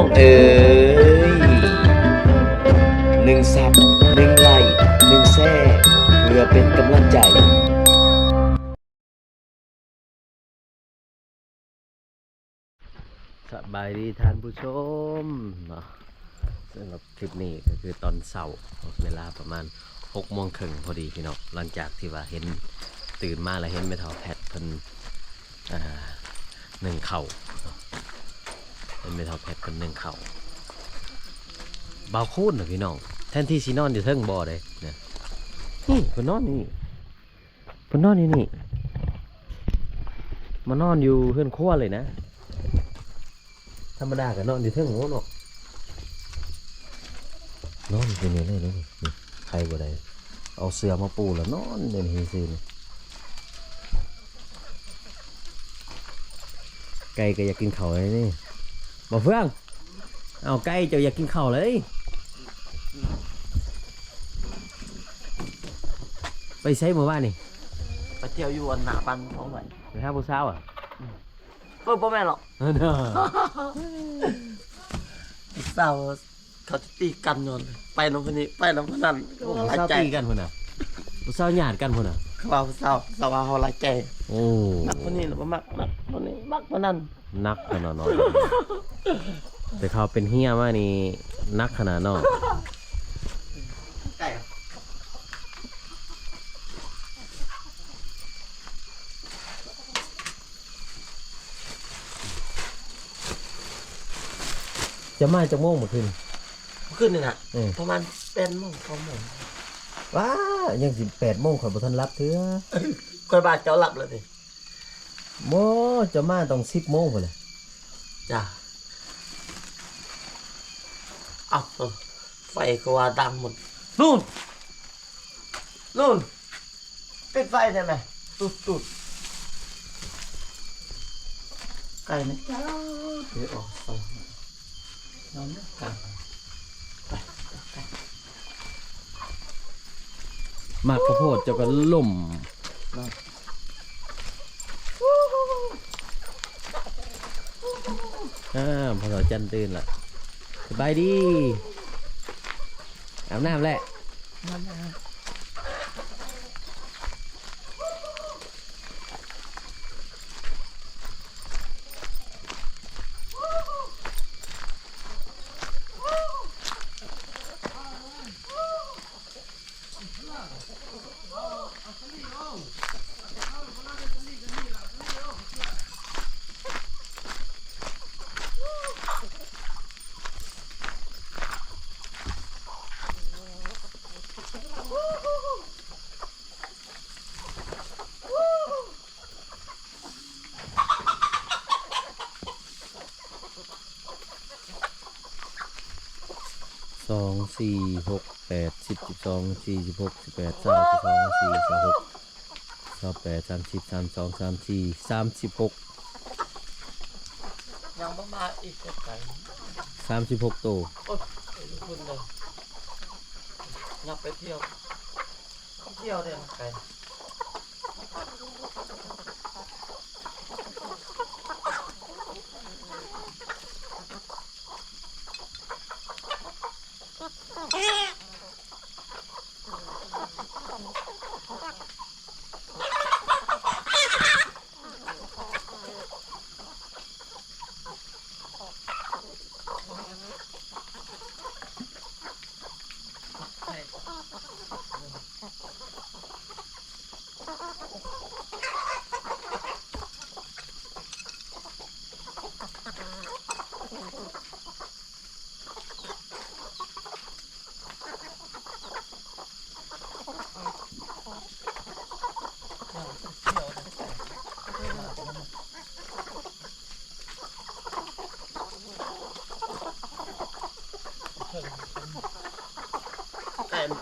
องเอ๋ยหนึ่งซับหนึ่งไลหนึ่งแซ่เพื่อเป็นกำลังใจสบายดีท่านผู้ชมเนาะสำหรับคลิปนี้ก็คือตอนเสาร์เวลาประมาณ6โมงครึ่งพอดีพี่น้องหลังจากที่ว่าเห็นตื่นมาแล้วเห็นไม่ท่าแพทเพิ่นหนึ่งเข่า เนาะเห็นไม่เท่าแพทเพิ่นหนึ่งเข่าเบาคูนนะพี่น้อง แทนที่สีนอนอยู่เทิงบ่อเลยนี่ยนี่พนนอนนี่เพิ่นนอนนี่นี่มานอนอยู่เพื่อนครัวเลยนะ ธรรมดาก็นอนอยู่เทิงโน้นเนาะนอนอยู่นี่เลยนี่นี่ใครบ่ได้เอาเสือมาปูแล้วนอนอยู่นี่ซื่อนี่ไก่ก็อยากกินเขาเลยนี่ บ่เฟือง เอาไก่เจ้าอยากกินข้าวเลย ไปใช้หมู่บ้านนี่ไปเที่ยวอยู่อันหนาปันเขาไหวไปหาผู้สาวอะเพิ่มพ่อแม่หรอกเออเด้อเศร้าเขาจะตีกันโยนไปน้องคนนี้ไปน้องคนนั้นผู้หลายสาวใจตีกันพุ่นน่ะผู้สาวหยาดกันพุ่นน่ะเขาว่าเศร้าเศร้าว่าเขาหลายใจโอ้ มักคนนี้หรือว่ามักมักคนนี้มักคนนั้น นักขนาดนั้นแต่เขาเป็นเฮียมานี่นักขนาดนั้นไก่จะมาจะโม่งหมดขึ้นขึ้นนี่นะเออประมาณเป็นโมงสองโมงว้ายังสิบแปดโมงข่อยบ่ทันรับเถื่อคอยบาดเจ้าหลับเลยดิ โมจะมาต้องสิบโมงพุ่นเลยจ้าเอ้าไฟก็ว่าดังหมดนู่นนู่นปิดไฟได้ไหมตุดตุดไก่นะจ้าเดี๋ยวออกไฟนอนนะไก่มากข้าวโพดเจ้าก็ล่ม อ่าพอเราจันตื่นละสบายดีอาบน้ำแหละอาบน้ำ องสี่หกแปดสิบสิบสองสี่สิบหกสิบแปดสามสิบสองสี่สิบหกสามแปดสามสิบสามสองสามสี่สามสิบหกยังบ่มาอีกก็ไก่สามสิบหกตัวโอ๊ยคุณเลยอยากไปเที่ยว เที่ยวเดี๋ยวไก่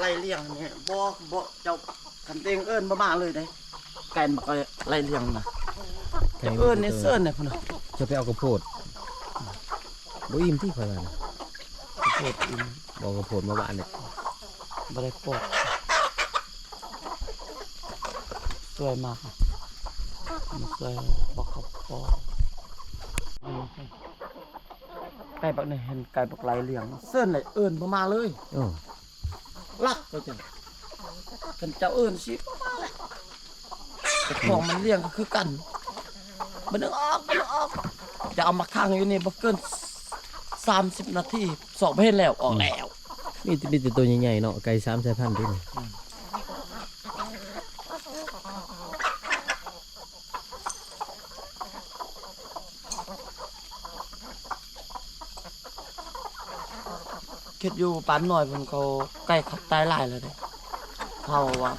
ไก่ไล่เลี้ยงเนี่ยบ่บ่เจ้ากันเตงเอิ้นบ่มาเลยได้ไก่มันก็ไล่เลี้ยงนะเจ้าเอิ้นเนี่ยเซิ้นเนี่ยพุ่นน่ะจะไปเอากระโพดบ่อิ่มที่ข่อยว่านะโคตรอินบอกกระโพดมาบ้านเนี่ยบ่ได้โคตรสวยมากค่ะมันสวยบอกเขาพอไก่บักนี่เห็นไก่บักไหลเลี้ยงเส้นไหนเอิ้นบ่มาเลยโอ้ ลักไปจังกันเจ้าเอิ้นสิแต่ของมันเลี้ยงก็คือกันมันนึงออกมันนึงออกจะเอามาค้างอยู่นี่บ่เกิน30 นาทีสอบเห็นแล้วออกแล้ว มีแต่มีแต่ตัวใหญ่ๆเนาะไก่สามสายพันธุ์ด้วยนี่ คิดอยู่ปานหน่อยมันเขาไก่เขาตายหลายแล้วเด้เขาว่า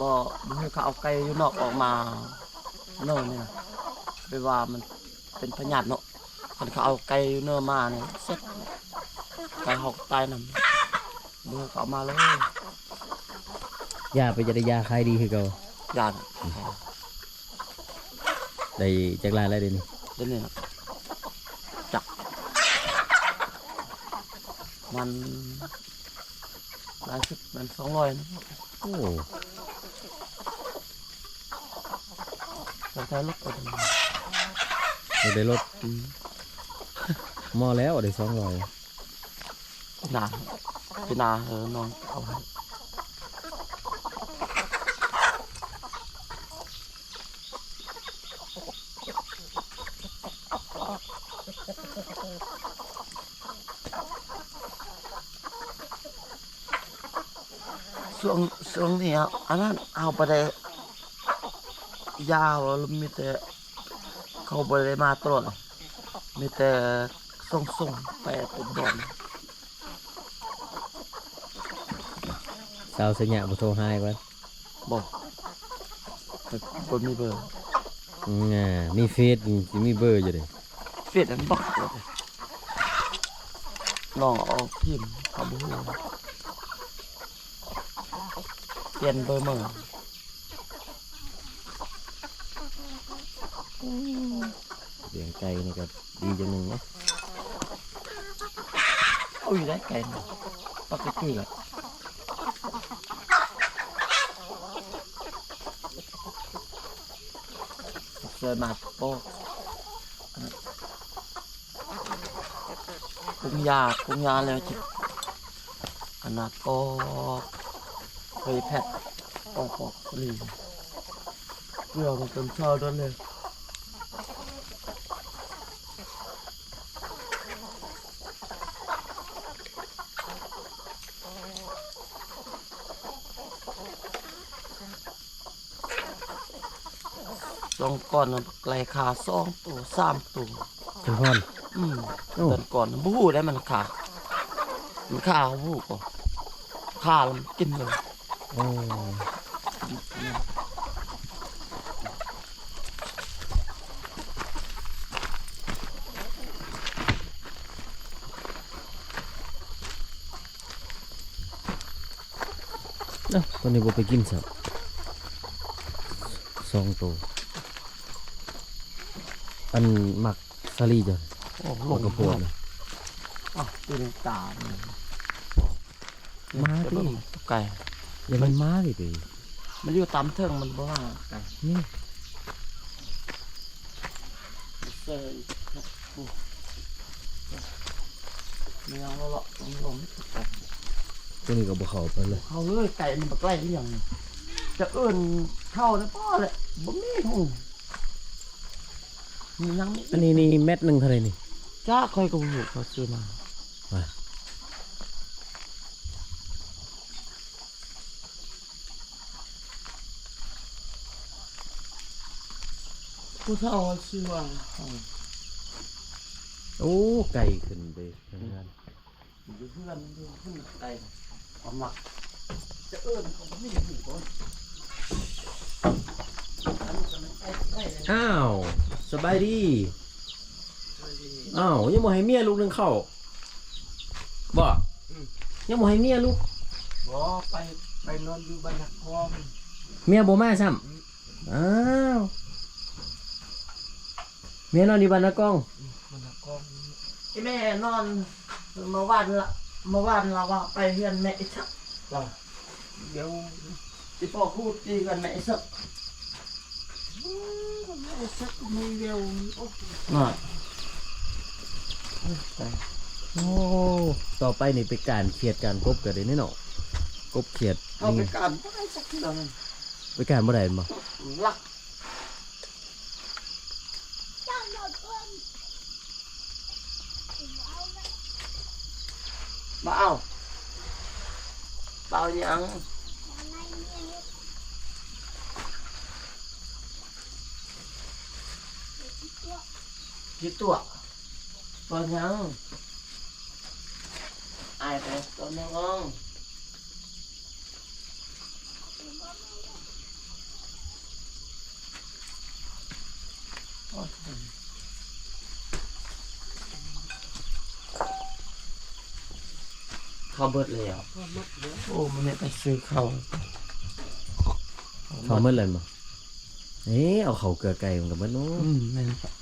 บ่บ่ให้เขาเอาไก่อยู่นอกออกมาเนาะเนี่ยไปว่ามันเป็นพยาธิเนาะคันเขาเอาไก่อยู่เนื้อมาเนี่ยเสร็จไก่หอกตายนำบ่ให้เขาเอามาเลยยาไปจะได้ยาคลายดีคือเก่าย่านได้จากลายอะไรเดี๋ยวนี้เดี๋ยวนี้นะจัก มันหลายสิบมัน200นะโอ้แต่ถ้าลดไปทำไมได้ได้รถอืมหมอแล้วได้สองร้อยพี่นาพี่นาเออน้องเอาให้ ช่วงช่วงนี้ครับอันนั้นเอาไปได้ยาวแล้วมีแต่เขาไปได้มาตลอดหรอกมีแต่ส่งส่งๆไปเป็นบอลสาวสัญญาบุโทรให้ก่อนบอกแต่คนมีเบอร์อืมอ่ามีเฟซมีมีเบอร์อยู่เลยเฟียดอันบอกเลยน้องเอาพิมพ์เขาบู เปลี่ยนเบอร์เมื่อเสียงไก่นี่ก็ดีจังหนึ่งเนาะเอาอยู่ได้ไกลนะปกติอะเจอมาโป๊กกุ้งยากุ้งยาแล้วจิขนาดก็ เคยแพทย์ปอกปอกลีเกลือมันเต็มเช้าด้วยเลยสองก่อนน่ะไกลขาสองตัวสามตัวคุณพรอืมโอ้ตอนก่อนน่ะบู้ได้มันขามันขาเขาบู้ก่อนขาแล้วมันกินเลย โอ้เอ้าคนนี้บ่ไปกินสับสองตัวอันหมักซาลีจ้ะโอ้หมักกระพวงน่ะอะตีนตาเนี่ยมาดิไก่ อย่ามันมาดิไปมันอยู่ตามเทิงมันบ่ว่าไก่นี่เซยโอ้เมียงแล้วล่ะลงลงไก่ตัวนี้ก็บ่เข้าไปเลยเขาเลยไก่มันมาใกล้เลี้ยงนี่จะเอิ้นเข้านะพ่อเลยบ่มีหูมียังมีอันนี้นี่เม็ดหนึ่งเท่าไหรนี่จ้าคอยกับหูเขาซื้อมา ผู้เฒ่าซื้อว่าโอ้ไก่ขึ้นไปทางนั้นอยู่เพื่อนอยู่เพื่อนไก่ความหลักจะเอิ้นเขาบ่มีหูก่อนอันนี้ก็มันใกล้ใกล้เลยอ้าวสบายดีอ้าวยังบ่ให้เมียลูกหนึงเข้าบ่ยังบ่ให้เมียลูกบ่ไปไปนอนอยู่บ้านนักคอมเมียบ่มาซ้ำอ้าวเมียนอนอยู่บ้านนากองบ้านนักคอมที่แม่นอนเมื่อวานละเมื่อวานเราว่าไปเฮือนแม่อีสักเราเดี๋ยวที่พ่อพูดตีกันแม่อีสักแม่อีสักมีเดียวน่ะโอ้ต่อไปนี่เป็นการเขียดการกบกันเลยนี่เนาะกบเขียดเอาไปนี่การบ่ได้สักทีเดียวนึงไปการบ่ได้บ่ลักมาเอาเปล่ายังกี่ ตัวเปล่ายังอายไปตัวนึงโอ้ย เข้าเบิดเลยอะโอ้มันเนี่ยไปซื้อเข้าวเขาเมื่อเลยบ่เอ๊ะเอาเขาเกลือไก่มันกับมันโน้อืมนั่นครับ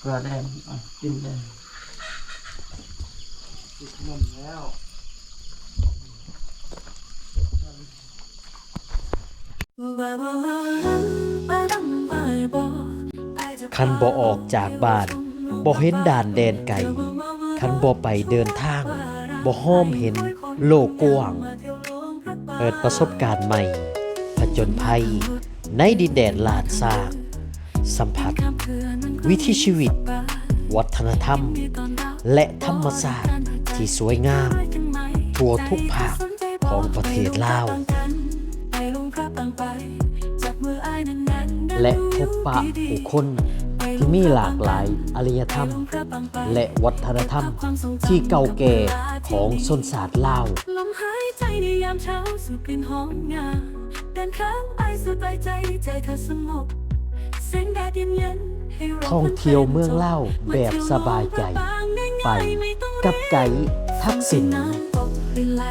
เกลือแดงอะกินแดงกินนมแล้วคันบ่ออกจากบ้านบ่เห็นด่านแดนไกลคันบ่ไปเดินทาง บ่ห้อมเห็นโลกกว้าง เปิดประสบการณ์ใหม่ ผจญภัย ในดินแดนลาดซาก สัมผัส วิถีชีวิต วัฒนธรรม และธรรมศาสตร์ที่สวยงาม ทั่วทุกภาคของประเทศลาวและพบปะผู้คนที่มีหลากหลายอารยธรรม และวัฒนธรรมที่เก่าแก่ของชนศาสตร์ลาวลมหายใจในยามเช้าสู่กลิ่นหอมงาเดินข้างไปสุดปลายใจใจเธอสงบแสงแดดเย็นเย็นๆให้เราท่องเที่ยวเมืองเล่าวแบบสบายใจ ไปกับไกด์ทักษิณน้ำตกหรือไหล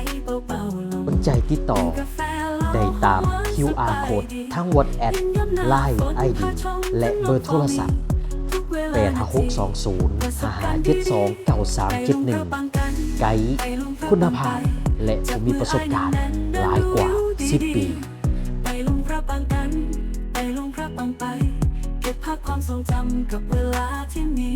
เบาๆลงสนใจติดต่อกาแฟลงได้ตาม QR code ทั้ง WhatsApp Line ID และเบอร์โทรศัพท์ ทุกเวลา85620 5 7 2 9371 ไกด์คุณภาพ และผู้มีประสบการณ์หลายกว่า 10 ปี ไปลงพระปางกัน ไปลงพระปางไป เก็บภาพความทรงจำกับเวลาที่มี